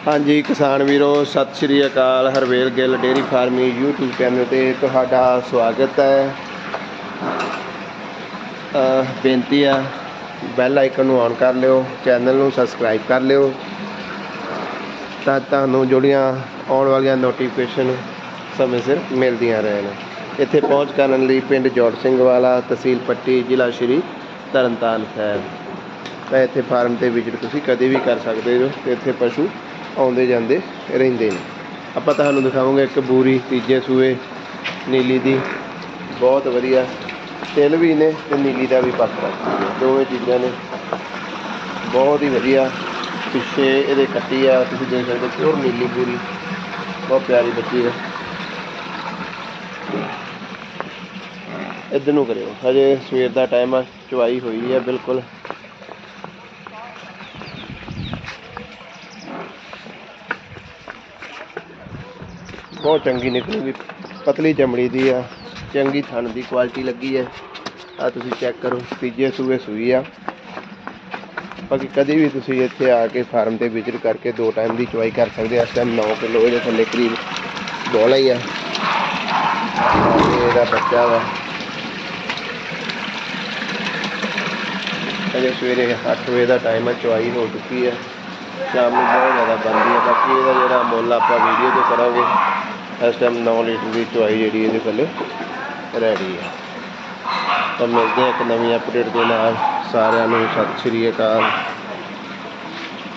ਹਾਂਜੀ, ਕਿਸਾਨ ਵੀਰੋ, ਸਤਿ ਸ਼੍ਰੀ ਅਕਾਲ। Harvel Gill dairy farming YouTube channel ਤੇ ਤੁਹਾਡਾ ਸਵਾਗਤ ਹੈ। ਅਹ ਬੇਨਤੀ ਆ ਬੈਲ ਆਈਕਨ ਨੂੰ ਔਨ ਕਰ ਲਿਓ ਚੈਨਲ ਨੂੰ ਸਬਸਕ੍ਰਾਈਬ ਕਰ ਲਿਓ, ਤਾਂ ਤੁਹਾਨੂੰ ਜਿਹੜੀਆਂ ਆਉਣ ਵਾਲੀਆਂ ਨੋਟੀਫਿਕੇਸ਼ਨ ਸਮੇਂ ਸਿਰ ਮਿਲਦੀਆਂ ਰਹਿਣ। ਇੱਥੇ ਪਹੁੰਚ ਕਰਨ ਲਈ ਪਿੰਡ ਜੋੜ ਸਿੰਘ ਵਾਲਾ, ਤਹਿਸੀਲ ਪੱਟੀ, ਜ਼ਿਲ੍ਹਾ ਸ਼੍ਰੀ ਤਰਨਤਾਰਨ ਸਾਹਿਬ। ਤਾਂ ਇੱਥੇ ਫਾਰਮ ਤੇ ਵਿਜ਼ਿਟ ਤੁਸੀਂ ਕਦੇ ਵੀ ਕਰ ਸਕਦੇ ਹੋ ਤੇ ਇੱਥੇ ਪਸ਼ੂ ਆਉਂਦੇ ਜਾਂਦੇ ਰਹਿੰਦੇ ਨੇ। ਆਪਾਂ ਤੁਹਾਨੂੰ ਦਿਖਾਵਾਂਗੇ ਇੱਕ ਬੂਰੀ, ਤੀਜੇ ਸੂਏ, ਨੀਲੀ ਦੀ। ਬਹੁਤ ਵਧੀਆ। ਤਿਲ ਵੀ ਨੇ ਤੇ ਨੀਲੀ ਦਾ ਵੀ ਪੱਖਰਾ ਦੋਵੇਂ ਚੀਜ਼ਾਂ ਨੇ। ਬਹੁਤ ਹੀ ਵਧੀਆ। ਪਿੱਛੇ ਇਹਦੇ ਕੱਟੀ ਆ, ਤੁਸੀਂ ਦੇਖ ਸਕਦੇ ਹੋ ਪਿਓਰ ਨੀਲੀ ਪੂਰੀ ਬਹੁਤ ਪਿਆਰੀ ਬੱਚੀ ਹੈ ਇੱਧਰ ਨੂੰ ਕਰਿਓ। ਹਜੇ ਸਵੇਰ ਦਾ ਟਾਈਮ ਆ, ਚੁਆਈ ਹੋਈ ਹੈ ਬਿਲਕੁਲ। ਬਹੁਤ ਚੰਗੀ ਨਿਕਲੂਗੀ। ਪਤਲੀ ਚਮੜੀ ਦੀ ਆ। ਚੰਗੀ ਥਣ ਦੀ ਕੁਆਲਿਟੀ ਲੱਗੀ ਹੈ ਆ ਤੁਸੀਂ ਚੈੱਕ ਕਰੋ, ਤੀਜੇ ਸੂਏ ਸੂਈ ਆ। ਬਾਕੀ ਕਦੇ ਵੀ ਤੁਸੀਂ ਇੱਥੇ ਆ ਕੇ ਫਾਰਮ ਤੇ ਵਿਜ਼ਿਟ ਕਰਕੇ ਦੋ ਟਾਈਮ ਦੀ ਚੁਆਈ ਕਰ ਸਕਦੇ ਆ। ਇਸ ਟਾਈਮ 9 ਕਿਲੋ ਇਹਦੇ ਥੱਲੇ ਕਰੀਬ ਬੋਲਾ ਹੀ ਆ। ਤੇ ਇਹਦਾ ਬੱਚਾ ਵਾ। ਅਜੇ ਸਵੇਰੇ 8 ਵਜੇ ਦਾ ਟਾਈਮ ਆ, ਚੁਆਈ ਹੋ ਚੁੱਕੀ ਆ। ਸ਼ਾਮ ਨੂੰ ਬਹੁਤ ਜ਼ਿਆਦਾ ਬਣਦੀ ਹੈ, ਬਾਕੀ ਇਹਦਾ ਜਿਹੜਾ ਮੁੱਲ ਆਪਾਂ ਵੀਡੀਓ ਤੇ ਕਰਾਂਗੇ, ਇਸ ਟਾਈਮ 9 ਲੀਟਰ ਦੀ ਚੁਆਈ ਜਿਹੜੀ ਇਹਦੇ ਥੱਲੇ ਰੈਡੀ ਹੈ। ਤਾਂ ਮਿਲਦੇ ਹਾਂ ਇੱਕ ਨਵੀਂ ਅਪਡੇਟ ਦੇ ਨਾਲ। ਸਾਰਿਆਂ ਨੂੰ ਸਤਿ ਸ਼੍ਰੀ ਅਕਾਲ।